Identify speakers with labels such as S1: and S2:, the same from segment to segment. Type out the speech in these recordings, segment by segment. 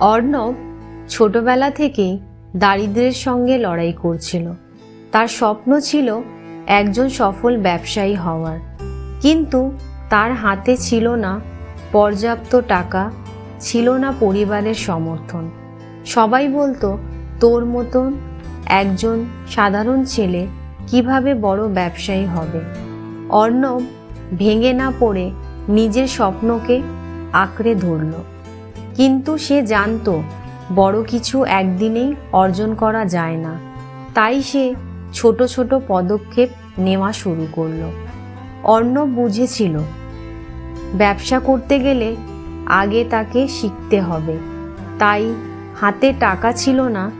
S1: অর্ণব ছোটবেলা থেকেই দারিদ্র্যের সঙ্গে লড়াই করছিল। তার স্বপ্ন ছিল একজন সফল ব্যবসায়ী হওয়ার। কিন্তু তার হাতে ছিল না পর্যাপ্ত টাকা, ছিল না পরিবারের সমর্থন। সবাই বলতো, তোর মতন একজন সাধারণ ছেলে কীভাবে বড় ব্যবসায়ী হবে? অর্ণব ভেঙে না পড়ে নিজের স্বপ্নকে আঁকড়ে ধরল। কিন্তু সে জানতো, বড় কিছু একদিনেই অর্জন করা যায় না। তাই সে ছোট ছোট পদক্ষেপ নেওয়া শুরু করল। অর্ণব বুঝেছিল, ব্যবসা করতে গেলে আগে তাকে শিখতে হবে। তাই হাতে টাকা ছিল না,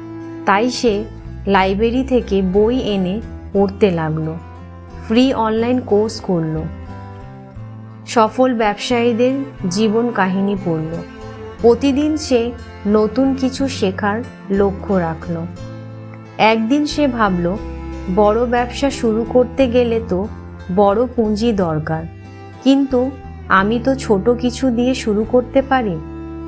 S1: তাই সে লাইব্রেরি থেকে বই এনে পড়তে লাগল। ফ্রি অনলাইন কোর্স করল। সফল ব্যবসায়ীদের জীবন কাহিনী পড়ল। প্রতিদিন সে নতুন কিছু শেখার লক্ষ্য রাখল। একদিন সে ভাবল, বড় ব্যবসা শুরু করতে গেলে তো বড় পুঁজি দরকার। কিন্তু আমি তো ছোট কিছু দিয়ে শুরু করতে পারি।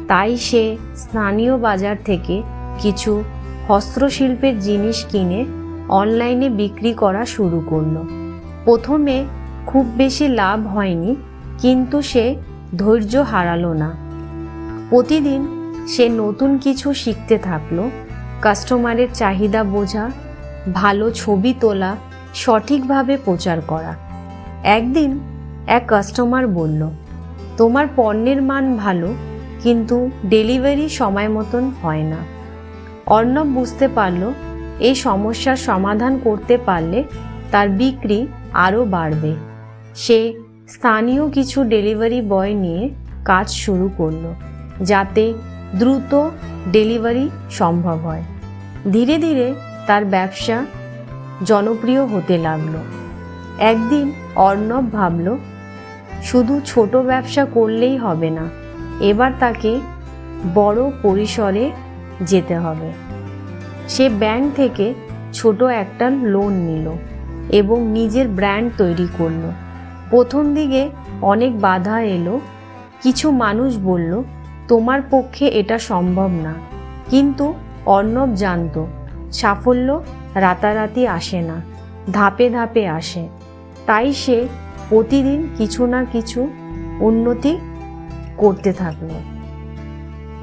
S1: তাই সে স্থানীয় বাজার থেকে কিছু হস্তশিল্পের জিনিস কিনে অনলাইনে বিক্রি করা শুরু করল। প্রথমে খুব বেশি লাভ হয়নি, কিন্তু সে ধৈর্য হারালো না। প্রতিদিন সে নতুন কিছু শিখতে থাকল, কাস্টমারের চাহিদা বোঝা, ভালো ছবি তোলা, সঠিকভাবে প্রচার করা। একদিন এক কাস্টমার বলল, তোমার পণ্যের মান ভালো, কিন্তু ডেলিভারি সময় মতন হয় না। অর্ণব বুঝতে পারল, এই সমস্যার সমাধান করতে পারলে তার বিক্রি আরও বাড়বে। সে স্থানীয় কিছু ডেলিভারি বয় নিয়ে কাজ শুরু করল। যাতে দ্রুত ডেলিভারি সম্ভব হয়। ধীরে ধীরে তার ব্যবসা জনপ্রিয় হতে লাগল। একদিন অর্ণব ভাবল, শুধু ছোট ব্যবসা করলেই হবে না, এবার তাকে বড় পরিসরে যেতে হবে। সে ব্যাংক থেকে ছোট একটা লোন নিল এবং নিজের ব্র্যান্ড তৈরি করল। প্রথম দিকে অনেক বাধা এলো, কিছু মানুষ বলল তোমার পক্ষে এটা সম্ভব না। কিন্তু অর্ণব জানতো, সাফল্য রাতারাতি আসে না, ধাপে ধাপে আসে। তাই সে প্রতিদিন কিছু না কিছু উন্নতি করতে থাকল।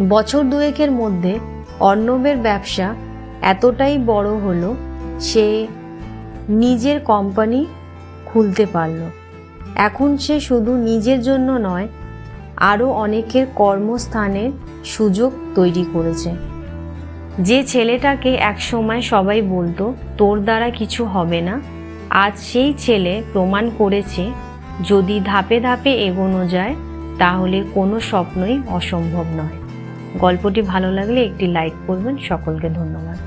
S1: বছর দুয়েকের মধ্যে অর্ণবের ব্যবসা এতটাই বড় হলো, সে নিজের কোম্পানি খুলতে পারল। এখন সে শুধু নিজের জন্য নয় আরও অনেকের কর্মস্থানের সুযোগ তৈরি করেছে। যে ছেলেটাকে একসময় সবাই বলতো, তোর দ্বারা কিছু হবে না। আজ সেই ছেলে প্রমাণ করেছে, যদি ধাপে ধাপে এগোনো যায়, তাহলে কোনো স্বপ্নই অসম্ভব নয়। গল্পটি ভালো লাগলে একটি লাইক করবেন। সকলকে ধন্যবাদ।